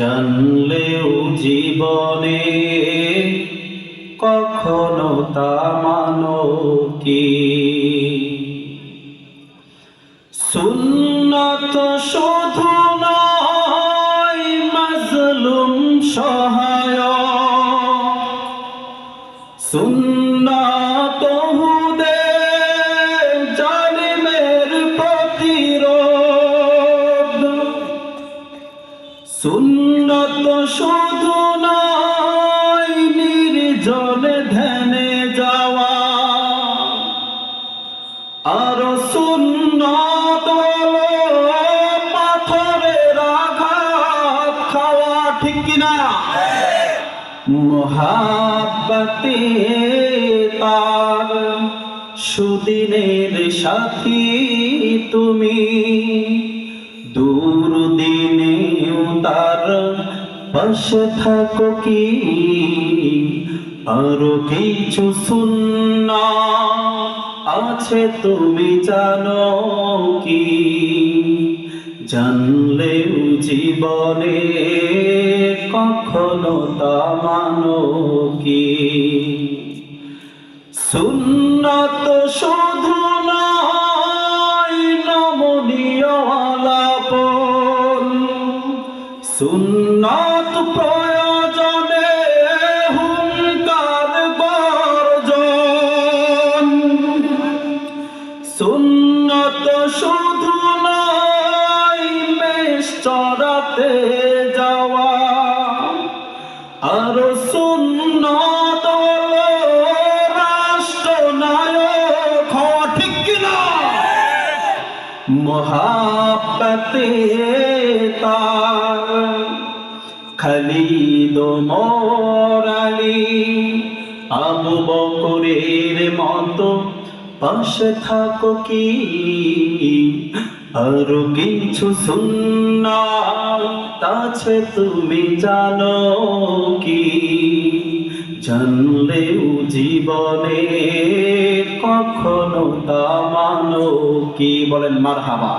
জানলেও জীবনে কখনো তা মানো কি? সুন্নত শুধু নয়, মাজলুম সহায় সুন্নত হুদে জালিমের প্রতিরোধ। সুন্নত শুধু নয়, নির্জনে ধ্যানে যাওয়া। আর হলো পাথরের আঘাত খাওয়া, ঠিক কিনা? মহাব্বতে তার সুদিনের সাথী তুমি। দূর তার পাশে থাকো কি? আরও কিছু সুন্না আছে তুমি জানো কি? জানলেও জীবনে কখনো তা মানো কি? সুন্নত শুধু সুন্নত প্রয়োজনে হুঙ্কার গর্জন। সুন্নত শুধু নয়, মেষ চড়াতে যাওয়া। আর সুন্নত রাষ্ট্রনায়ক ঠিক কিনা? মহাপতে তার খালিদ মোরালি আবু বকরের মতো পাশে থাকো কি? আরও কিছু সুন্না আছে তুমি জানো কি? জানলেও জীবনে কখনো তা মানো কি? বলেন মার হাবা